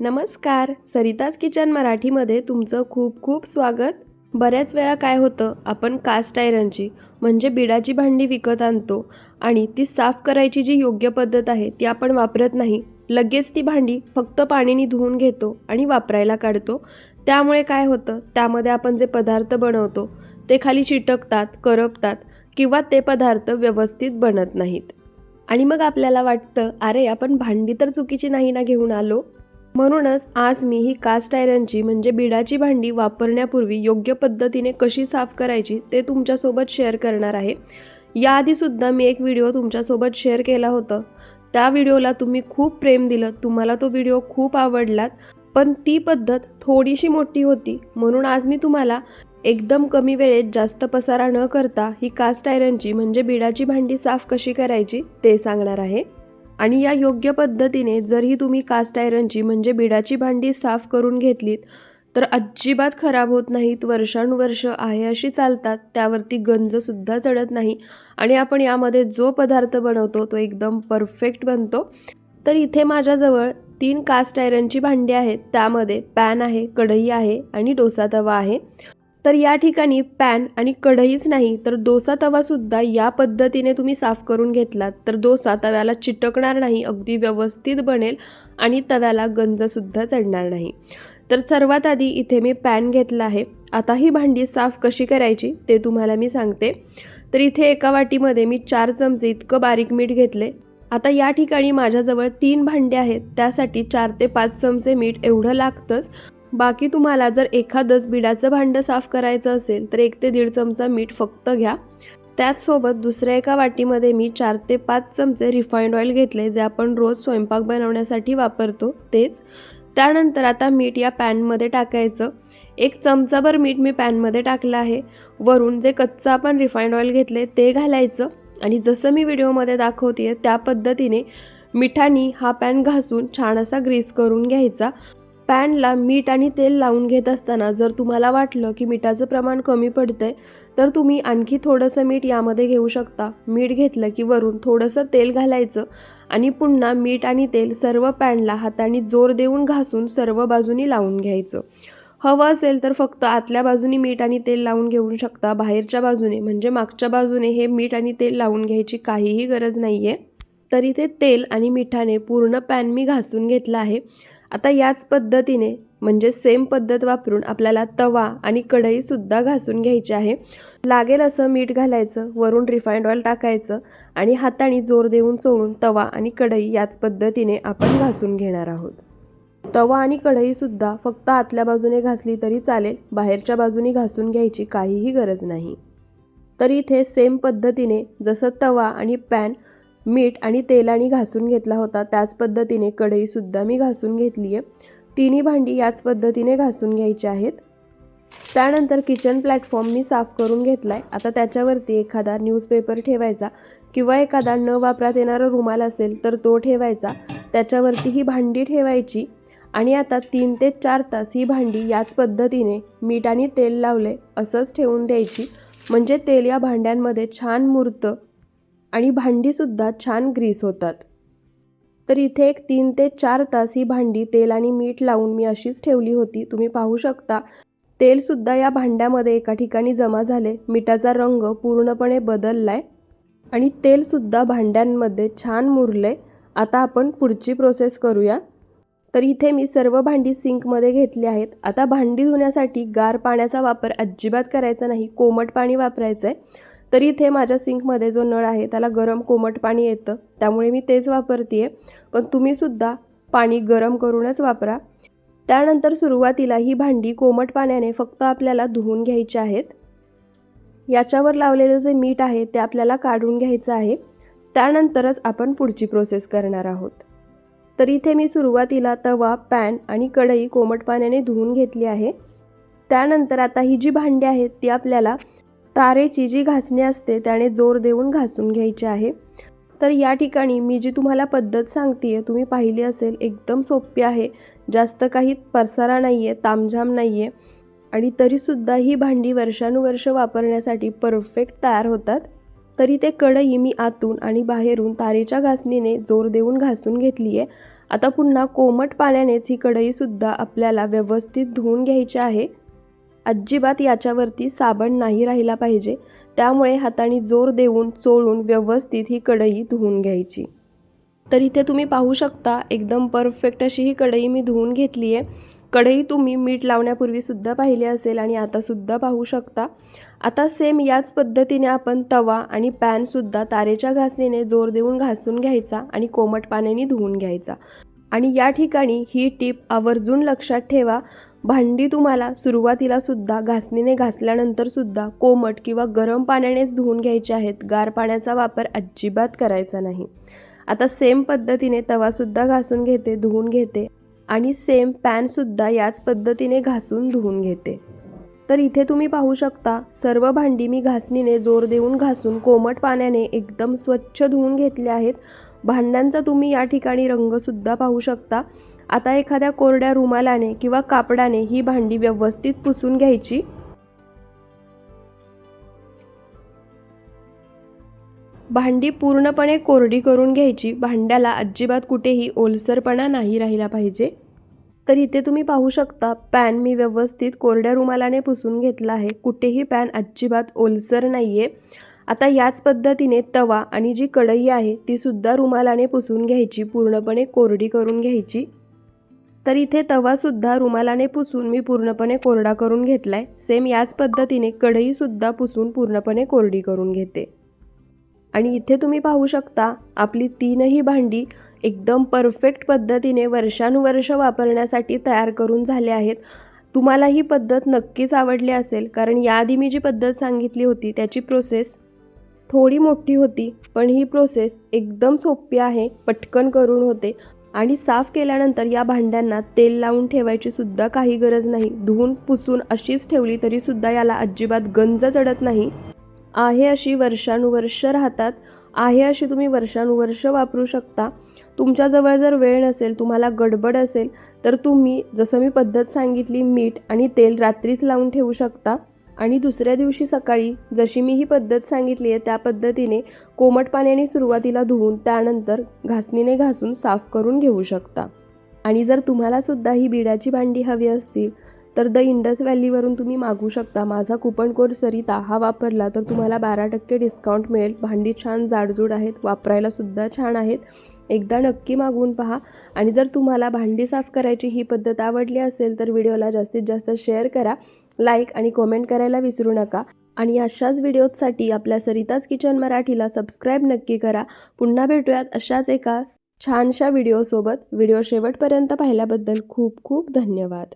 नमस्कार. सरिताज किचन मराठीमध्ये तुमचं खूप खूप स्वागत. बऱ्याच वेळा काय होतं आपण कास्ट आयरनची म्हणजे बिडाची भांडी विकत आणतो आणि ती साफ करायची जी योग्य पद्धत आहे ती आपण वापरत नाही. लगेच ती भांडी फक्त पाणीने धुवून घेतो आणि वापरायला काढतो. त्यामुळे काय होतं त्यामध्ये आपण जे पदार्थ बनवतो ते खाली चिटकतात करपतात किंवा ते पदार्थ व्यवस्थित बनत नाहीत. आणि मग आपल्याला वाटतं अरे आपण भांडी तर चुकीची नाही ना घेऊन आलो? म्हणूनच आज मी ही कास्ट आयरनची म्हणजे बिडाची भांडी वापरण्यापूर्वी योग्य पद्धतीने कशी साफ करायची ते तुमच्यासोबत शेअर करणार आहे. याआधीसुद्धा मी एक व्हिडिओ तुमच्यासोबत शेअर केला होता. त्या व्हिडिओला तुम्ही खूप प्रेम दिलं तुम्हाला तो व्हिडिओ खूप आवडलात पण ती पद्धत थोडीशी मोठी होती. म्हणून आज मी तुम्हाला एकदम कमी वेळेत जास्त पसारा न करता ही कास्ट आयरनची म्हणजे बिडाची भांडी साफ कशी करायची ते सांगणार आहे. आणि या योग्य पद्धतीने जरी तुम्ही कास्ट आयरनची म्हणजे बिडाची भांडी साफ करून घेतलीत तर अजिबात खराब होत नाहीत वर्षानुवर्ष आहे अशी चालतात त्यावरती गंजसुद्धा चढत नाही आणि आपण यामध्ये जो पदार्थ बनवतो तो एकदम परफेक्ट बनतो. तर इथे माझ्याजवळ तीन कास्ट आयरनची भांडी आहेत त्यामध्ये पॅन आहे कढई आहे आणि डोसा तवा आहे. तर या ठिकाणी पॅन आणि कढईच नाही तर डोसा तवासुद्धा या पद्धतीने तुम्ही साफ करून घेतलात तर डोसा तव्याला चिटकणार नाही अगदी व्यवस्थित बनेल आणि तव्याला गंजसुद्धा चढणार नाही. तर सर्वात आधी इथे मी पॅन घेतला आहे. आता ही भांडी साफ कशी करायची ते तुम्हाला मी सांगते. तर इथे एका वाटीमध्ये मी चार चमचे इतकं बारीक मीठ घेतले. आता या ठिकाणी माझ्याजवळ तीन भांडे आहेत त्यासाठी चार ते पाच चमचे मीठ एवढं लागतंच. बाकी तुम्हाला जर एखादंच बिडाचं भांडं साफ करायचं असेल तर एक ते दीड चमचा मीठ फक्त घ्या. त्याचसोबत दुसऱ्या एका वाटीमध्ये मी चार ते पाच चमचे रिफाईंड ऑइल घेतले जे आपण रोज स्वयंपाक बनवण्यासाठी वापरतो तेच. त्यानंतर आता मीठ या पॅनमध्ये टाकायचं. एक चमचाभर मीठ मी पॅनमध्ये टाकलं आहे. वरून जे कच्चं आपण रिफाईंड ऑइल घेतले ते घालायचं. आणि जसं मी व्हिडिओमध्ये दाखवते त्या पद्धतीने मिठानी हा पॅन घासून छान असा ग्रीस करून घ्यायचा. पॅनला मीठ आणि तेल लावून घेत असताना जर तुम्हाला वाटलं की मिठाचं प्रमाण कमी पडतंय तर तुम्ही आणखी थोडंसं मीठ यामध्ये घेऊ शकता. मीठ घेतलं की वरून थोडंसं तेल घालायचं आणि पुन्हा मीठ आणि तेल सर्व पॅनला हाताने जोर देऊन घासून सर्व बाजूनी लावून घ्यायचं. हवं असेल तर फक्त आतल्या बाजूनी मीठ आणि तेल लावून घेऊ शकता बाहेरच्या बाजूने म्हणजे मागच्या बाजूने हे मीठ आणि तेल लावून घ्यायची काहीही गरज नाही आहे तरी ते तेल आणि मिठाने पूर्ण पॅन मी घासून घेतलं आहे. आता याच पद्धतीने म्हणजे सेम पद्धत वापरून आपल्याला तवा आणि कढईसुद्धा घासून घ्यायची आहे. लागेल असं मीठ घालायचं वरून रिफाईंड ऑइल टाकायचं आणि हाताने जोर देऊन चोळून तवा आणि कढई याच पद्धतीने आपण घासून घेणार आहोत. तवा आणि कढईसुद्धा फक्त आतल्या बाजूने घासली तरी चालेल बाहेरच्या बाजूने घासून घ्यायची काहीही गरज नाही. तर इथे सेम पद्धतीने जसं तवा आणि पॅन मीठ आणि तेलाने घासून घेतला होता. त्याच पद्धतीने कढईसुद्धा मी घासून घेतली आहे. तिन्ही भांडी याच पद्धतीने घासून घ्यायची आहेत. त्यानंतर किचन प्लॅटफॉर्म मी साफ करून घेतला आहे आता त्याच्यावरती एखादा न्यूजपेपर ठेवायचा किंवा एखादा न वापरात येणारा रुमाल असेल तर तो ठेवायचा. त्याच्यावरती ही भांडी ठेवायची आणि आता तीन ते चार तास ही भांडी याच पद्धतीने मीठ आणि तेल लावले असंच ठेवून द्यायची. म्हणजे तेल या भांड्यांमध्ये छान मुरतं आणि भांडीसुद्धा छान ग्रीस होतात. तर इथे एक तीन ते चार तास ही भांडी तेल आणि मीठ लावून मी अशीच ठेवली होती. तुम्ही पाहू शकता तेलसुद्धा या भांड्यामध्ये एका ठिकाणी जमा झाले. मिठाचा रंग पूर्णपणे बदलला आहे आणि तेलसुद्धा भांड्यांमध्ये छान मुरले. आता आपण पुढची प्रोसेस करूया. तर इथे मी सर्व भांडी सिंकमध्ये घेतली आहेत. आता भांडी धुण्यासाठी गार पाण्याचा वापर अजिबात करायचा नाही. कोमट पाणी वापरायचं आहे तर इथे माझ्या सिंकमध्ये जो नळ आहे त्याला गरम कोमट पाणी येतं. त्यामुळे मी तेच वापरते आहे पण तुम्हीसुद्धा पाणी गरम करूनच वापरा. त्यानंतर सुरुवातीला ही भांडी कोमट पाण्याने फक्त आपल्याला धुवून घ्यायची आहेत. याच्यावर लावलेलं जे मीठ आहे ते आपल्याला काढून घ्यायचं आहे. त्यानंतरच आपण पुढची प्रोसेस करणार आहोत. तर इथे मी सुरुवातीला तवा पॅन आणि कढई कोमट पाण्याने धुवून घेतली आहे. त्यानंतर आता ही जी भांडी आहेत ती आपल्याला तारेची जी घासणी असते त्याने जोर देऊन घासून घ्यायची आहे. तर या ठिकाणी मी जी तुम्हाला पद्धत सांगते आहे तुम्ही पाहिली असेल एकदम सोपी आहे. जास्त काही परसारा नाही आहे तामझाम नाही आहे आणि तरीसुद्धा ही भांडी वर्षानुवर्ष वापरण्यासाठी परफेक्ट तयार होतात. तरी ते कढई मी आतून आणि बाहेरून तारेच्या घासणीने जोर देऊन घासून घेतली आहे आता पुन्हा कोमट पाण्यानेच ही कढईसुद्धा आपल्याला व्यवस्थित धुवून घ्यायची आहे. अजिबात याच्यावरती साबण नाही राहिला पाहिजे. त्यामुळे हाताने जोर देऊन चोळून व्यवस्थित ही कढई धुवून घ्यायची. तर इथे तुम्ही पाहू शकता एकदम परफेक्ट अशी ही कढई मी धुवून घेतली आहे. कढई तुम्ही मीठ लावण्यापूर्वीसुद्धा पाहिली असेल आणि आतासुद्धा पाहू शकता. आता सेम याच पद्धतीने आपण तवा आणि पॅनसुद्धा तारेच्या घासणीने जोर देऊन घासून घ्यायचा आणि कोमट पाण्याने धुवून घ्यायचा. आणि या ठिकाणी ही टीप आवर्जून लक्षात ठेवा भांडी तुम्हाला सुरुवातीला सुद्धा घासणीने घासल्यानंतर सुद्धा कोमट किंवा गरम पाण्यानेच धुवून घ्यायचे आहेत. गार पाण्याचा वापर अजिबात करायचा नाही. आता सेम पद्धतीने तवासुद्धा घासून घेते धुवून घेते आणि सेम पॅनसुद्धा याच पद्धतीने घासून धुवून घेते. तर इथे तुम्ही पाहू शकता सर्व भांडी मी घासणीने जोर देऊन घासून कोमट पाण्याने एकदम स्वच्छ धुवून घेतले आहेत. भांड्यांचा तुम्ही या ठिकाणी रंगसुद्धा पाहू शकता. आता एखाद्या कोरड्या रुमालाने किंवा कापडाने ही भांडी व्यवस्थित पुसून घ्यायची. भांडी पूर्णपणे कोरडी करून घ्यायची. भांड्याला अजिबात कुठेही ओलसरपणा नाही राहिला पाहिजे. तर इथे तुम्ही पाहू शकता पॅन मी व्यवस्थित कोरड्या रुमालाने पुसून घेतला आहे. कुठेही पॅन अजिबात ओलसर नाही आहे आता याच पद्धतीने तवा आणि जी कढई आहे तीसुद्धा रुमालाने पुसून घ्यायची. पूर्णपणे कोरडी करून घ्यायची. तर इथे तवासुद्धा रुमालाने पुसून मी पूर्णपणे कोरडा करून घेतला आहे सेम याच पद्धतीने कढईसुद्धा पुसून पूर्णपणे कोरडी करून घेते. आणि इथे तुम्ही पाहू शकता आपली तीनही भांडी एकदम परफेक्ट पद्धतीने वर्षानुवर्ष वापरण्यासाठी तयार करून झाले आहेत. तुम्हाला ही पद्धत नक्कीच आवडली असेल कारण याआधी मी जी पद्धत सांगितली होती त्याची प्रोसेस थोडी मोठी होती पण ही प्रोसेस एकदम सोपी आहे पटकन करून होते. आणि साफ केल्यानंतर या भांड्यांना तेल लावून ठेवायची सुद्धा काही गरज नाही. धुवून पुसून अशीच ठेवली तरीसुद्धा याला अजिबात गंज चढत नाही. आहे अशी वर्षानुवर्ष राहतात. आहे अशी तुम्ही वर्षानुवर्ष वापरू शकता. तुमच्याजवळ जर वेळ नसेल तुम्हाला गडबड असेल तर तुम्ही जसं मी पद्धत सांगितली मीठ आणि तेल रात्रीच लावून ठेवू शकता. आणि दुसऱ्या दिवशी सकाळी जशी मी ही पद्धत सांगितली आहे त्या पद्धतीने कोमट पाण्याने सुरुवातीला धुवून त्यानंतर घासणीने घासून साफ करून घेऊ शकता. आणि जर तुम्हालासुद्धा ही बिडाची भांडी हवी असतील तर द इंडस व्हॅलीवरून तुम्ही मागू शकता. माझा कुपन कोड सरिता हा वापरला तर तुम्हाला बारा टक्के डिस्काउंट मिळेल. भांडी छान जाडजूड आहेत वापरायलासुद्धा छान आहेत. एकदा नक्की मागवून पहा. आणि जर तुम्हाला भांडी साफ करायची ही पद्धत आवडली असेल तर व्हिडिओला जास्तीत जास्त शेअर करा. लाईक आणि कॉमेंट करायला विसरू नका. आणि अशाच व्हिडिओजसाठी आपल्या सरिताज किचन मराठीला सबस्क्राईब नक्की करा. पुन्हा भेटूयात अशाच एका छानशा व्हिडिओसोबत. व्हिडिओ शेवटपर्यंत पाहिल्याबद्दल खूप खूप धन्यवाद.